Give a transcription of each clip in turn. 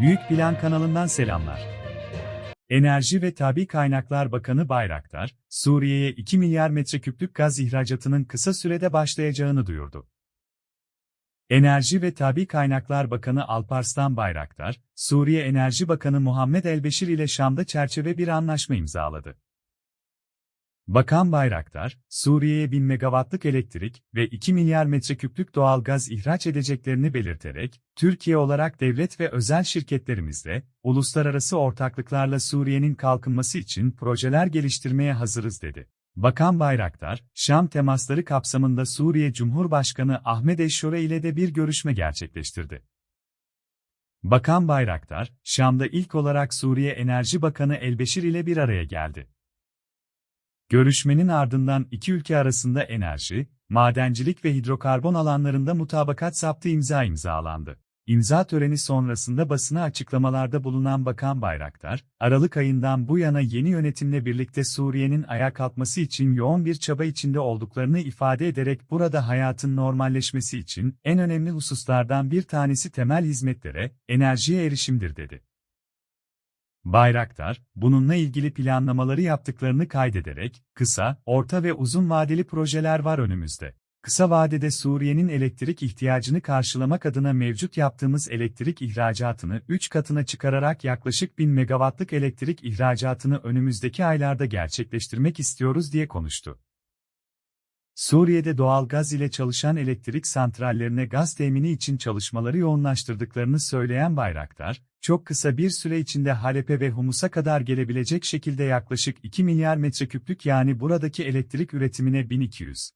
Büyük Plan kanalından selamlar. Enerji ve Tabi Kaynaklar Bakanı Bayraktar, Suriye'ye 2 milyar metreküplük gaz ihracatının kısa sürede başlayacağını duyurdu. Enerji ve Tabi Kaynaklar Bakanı Alparslan Bayraktar, Suriye Enerji Bakanı Muhammed Elbeşir ile Şam'da çerçeve bir anlaşma imzaladı. Bakan Bayraktar, Suriye'ye 1000 megawattlık elektrik ve 2 milyar metreküplük doğal gaz ihraç edeceklerini belirterek, Türkiye olarak devlet ve özel şirketlerimizle, uluslararası ortaklıklarla Suriye'nin kalkınması için projeler geliştirmeye hazırız dedi. Bakan Bayraktar, Şam temasları kapsamında Suriye Cumhurbaşkanı Ahmet Eşşore ile de bir görüşme gerçekleştirdi. Bakan Bayraktar, Şam'da ilk olarak Suriye Enerji Bakanı Elbeşir ile bir araya geldi. Görüşmenin ardından iki ülke arasında enerji, madencilik ve hidrokarbon alanlarında mutabakat saptı imza imzalandı. İmza töreni sonrasında basına açıklamalarda bulunan Bakan Bayraktar, Aralık ayından bu yana yeni yönetimle birlikte Suriye'nin ayağa kalkması için yoğun bir çaba içinde olduklarını ifade ederek burada hayatın normalleşmesi için en önemli hususlardan bir tanesi temel hizmetlere, enerjiye erişimdir dedi. Bayraktar, bununla ilgili planlamaları yaptıklarını kaydederek, kısa, orta ve uzun vadeli projeler var önümüzde. Kısa vadede Suriye'nin elektrik ihtiyacını karşılamak adına mevcut yaptığımız elektrik ihracatını 3 katına çıkararak yaklaşık 1000 megawattlık elektrik ihracatını önümüzdeki aylarda gerçekleştirmek istiyoruz diye konuştu. Suriye'de doğal gaz ile çalışan elektrik santrallerine gaz temini için çalışmaları yoğunlaştırdıklarını söyleyen Bayraktar, çok kısa bir süre içinde Halep'e ve Humus'a kadar gelebilecek şekilde yaklaşık 2 milyar metreküplük yani buradaki elektrik üretimine 1200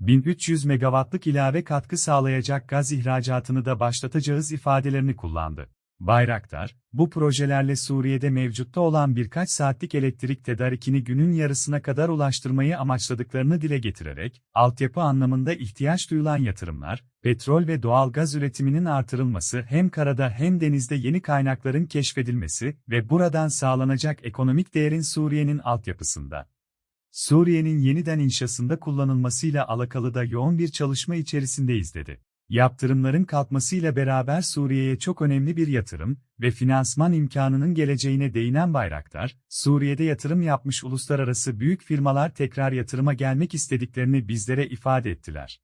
1300 megawattlık ilave katkı sağlayacak gaz ihracatını da başlatacağız ifadelerini kullandı. Bayraktar, bu projelerle Suriye'de mevcutta olan birkaç saatlik elektrik tedarikini günün yarısına kadar ulaştırmayı amaçladıklarını dile getirerek, altyapı anlamında ihtiyaç duyulan yatırımlar, petrol ve doğal gaz üretiminin artırılması hem karada hem denizde yeni kaynakların keşfedilmesi ve buradan sağlanacak ekonomik değerin Suriye'nin altyapısında, Suriye'nin yeniden inşasında kullanılmasıyla alakalı da yoğun bir çalışma içerisindeyiz dedi. Yaptırımların kalkmasıyla beraber Suriye'ye çok önemli bir yatırım ve finansman imkanının geleceğine değinen Bayraktar, Suriye'de yatırım yapmış uluslararası büyük firmalar tekrar yatırıma gelmek istediklerini bizlere ifade ettiler.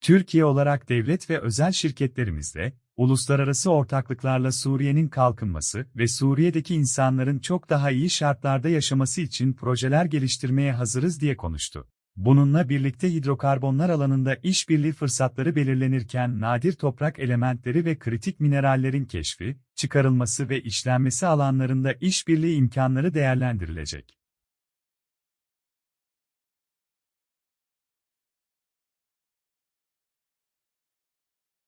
Türkiye olarak devlet ve özel şirketlerimizle, uluslararası ortaklıklarla Suriye'nin kalkınması ve Suriye'deki insanların çok daha iyi şartlarda yaşaması için projeler geliştirmeye hazırız diye konuştu. Bununla birlikte hidrokarbonlar alanında işbirliği fırsatları belirlenirken nadir toprak elementleri ve kritik minerallerin keşfi, çıkarılması ve işlenmesi alanlarında işbirliği imkanları değerlendirilecek.